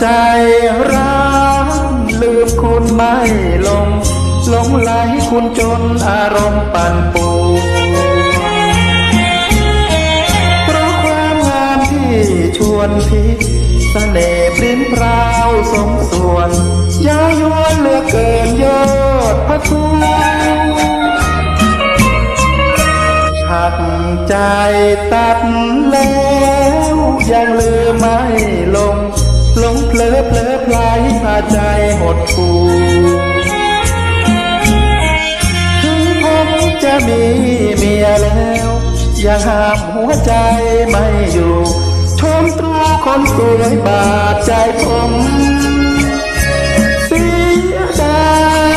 ใจรักลืมคุณไม่ลงหลงไหลคุณจนอารมณ์ปั่นป่วนเพราะความงามที่ชวนพิษเสน่ห์ปริ้นพราวสมส่วนย้ายวนเหลือเกินยอดพระทูหักใจตัดแล้วยังลืมไม่ลง หลงเพลอเพลอพลายพาใจหดหู่ถึงผมจะมีเมียแล้วยังห้ามหัวใจไม่อยู่ชมตรูคนสวยบาดใจผมเสียดา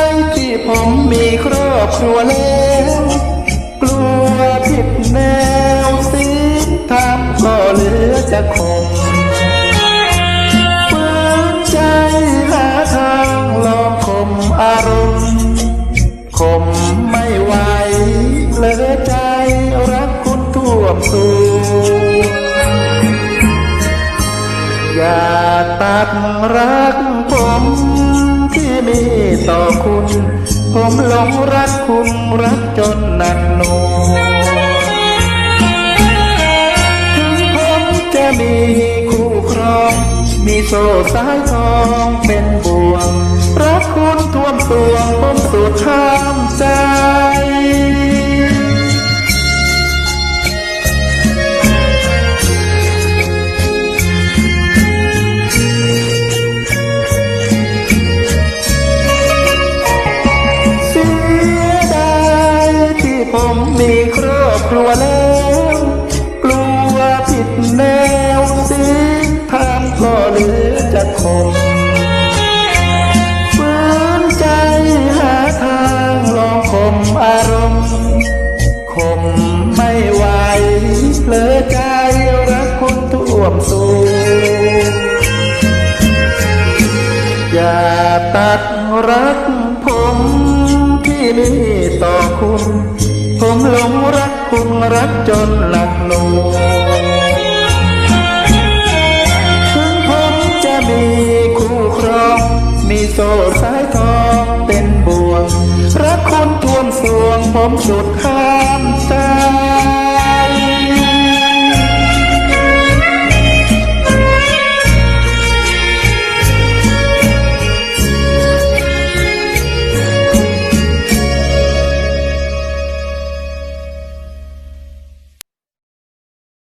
ยที่ผมมีครอบครัวแล้วกลัวผิดแนวสิ้นทางก็เหลือจะคง คมไม่ไหวเหลือใจรักคุณท่วมสูอย่าตัดรักผมที่มีต่อคุณ ผมหลงรักคุณรักจนหนักหน่วงถึงผมจะมีคู่ครอง มีโซ่สายทองเป็นบ่วงรักคุณท่วมสวผมสุดห้า รอบครัวแล้ว กลัวผิดแนวสิทางก็เหลือจะคงฝืนใจหาทางลองคมอารมณ์คมไม่ไหวเผลอใจรักคุณท่วมสูงอย่าตัดรัก รักคุณรักจนหลักหน่วงถึงผมจะมีคู่ครอง มีโซ่สายทองเป็นบ่วง รักคุณทวมสวงผมสุดข้ามใจ